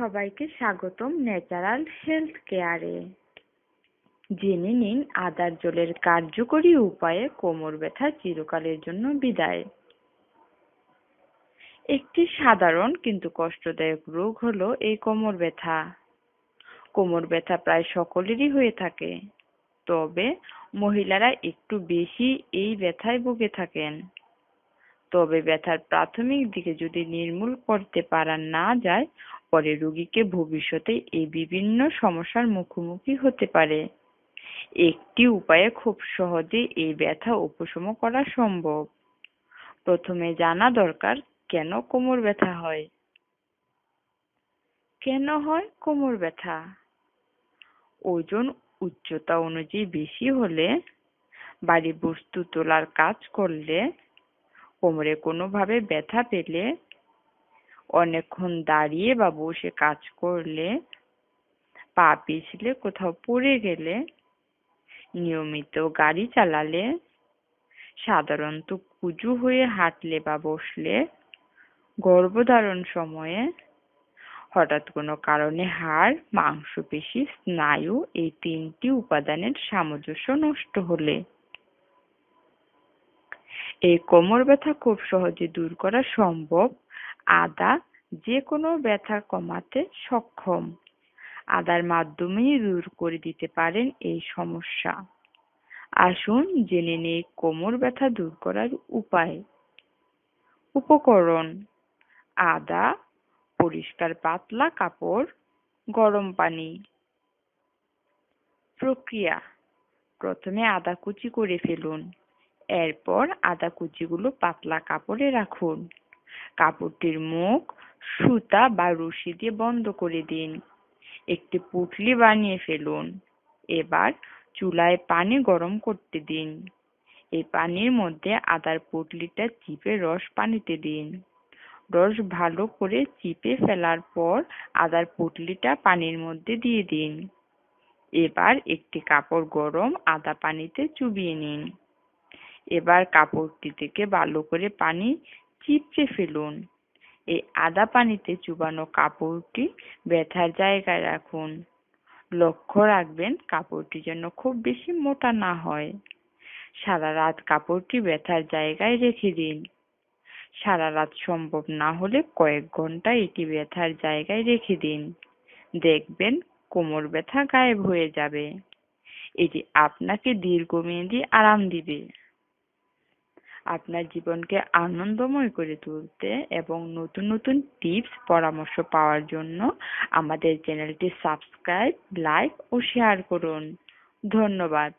সবাইকে স্বাগতম natural health কেয়ারে। জেনে নিন আদার জলের কার্যকরী উপায়ে কোমর ব্যথা চিরকালের জন্য বিদায়। একটি সাধারণ কিন্তু কষ্টদায়ক রোগ হলো এই কোমর ব্যথা। কোমর ব্যথা প্রায় সকলেরই হয়ে থাকে। তবে মহিলারা একটু বেশি এই ব্যথায় ভুগে থাকেন। তবে ব্যথার প্রাথমিক দিকে যদি নির্মূল করতে পারা না যায় পরে রোগীকে ভবিষ্যতে এই বিভিন্ন সমস্যার মুখোমুখি হতে পারে। একটি উপায়ে খুব সহজে এই ব্যথা উপশম করা সম্ভব। প্রথমে জানা দরকার, কেন কোমর ব্যথা হয়? কেন হয় কোমর ব্যথা? ওজন উচ্চতা অনুযায়ী বেশি হলে ভারী বস্তু তোলার কাজ করলে, কোমরে কোনোভাবে ব্যথা পেলে অনেকক্ষণ দাঁড়িয়ে বা বসে কাজ করলে, পা পিছলে কোথাও পড়ে গেলে, নিয়মিত গাড়ি চালালে, সাধারণত কুজু হয়ে হাঁটলে বা বসলে, গর্ভধারণ সময়ে হঠাৎ কোনো কারণে হাড়, মাংসপেশি, স্নায়ু এই তিনটি উপাদানের সামঞ্জস্য নষ্ট হলে। এই কোমর ব্যথা খুব সহজে দূর করা সম্ভব আদা যে কোনো ব্যথা কমাতে সক্ষম। আদার মাধ্যমেই দূর করে দিতে পারেন এই সমস্যা। আসুন জেনে নেই কোমর ব্যথা দূর করার উপায়। উপকরণ, আদা, পরিষ্কার পাতলা কাপড়, গরম পানি। প্রক্রিয়া, প্রথমে আদা কুচি করে ফেলুন। এরপর আদা কুচিগুলো পাতলা কাপড়ে রাখুন। কাপড়টির মুখ, সুতা বা রশি দিয়ে বন্ধ করে দিন। একটি পুঁটলি বানিয়ে ফেলুন। এবার চুলায় পানি গরম করতে দিন। এই পানির মধ্যে আদার পুঁটলিটা চিপে রস পানিতে দিন। রস ভালো করে চিপে ফেলার পর আদার পুঁটলিটা পানির মধ্যে দিয়ে দিন। এবার একটি কাপড় গরম আদা পানিতে চুবিয়ে নিন। এবার কাপড়টি থেকে ভালো করে পানি চিপড়ে ফেলুন। এই আদা পানিতে চুবানো কাপড়টি ব্যথার জায়গায় রাখুন। লক্ষ্য রাখবেন কাপড়টি যেন খুব বেশি মোটা না হয়। সারা রাত কাপড়টি ব্যথার জায়গায় রেখে দিন। সারা রাত সম্ভব না হলে কয়েক ঘণ্টা এটি ব্যথার জায়গায় রেখে দিন। দেখবেন কোমর ব্যথা গায়েব হয়ে যাবে। এটি আপনাকে দীর্ঘমেয়াদী আরাম দিবে। আপনার জীবনকে আনন্দময় করে তুলতে এবং নতুন নতুন টিপস, পরামর্শ পাওয়ার জন্য আমাদের চ্যানেলটি সাবস্ক্রাইব, লাইক ও শেয়ার করুন। ধন্যবাদ।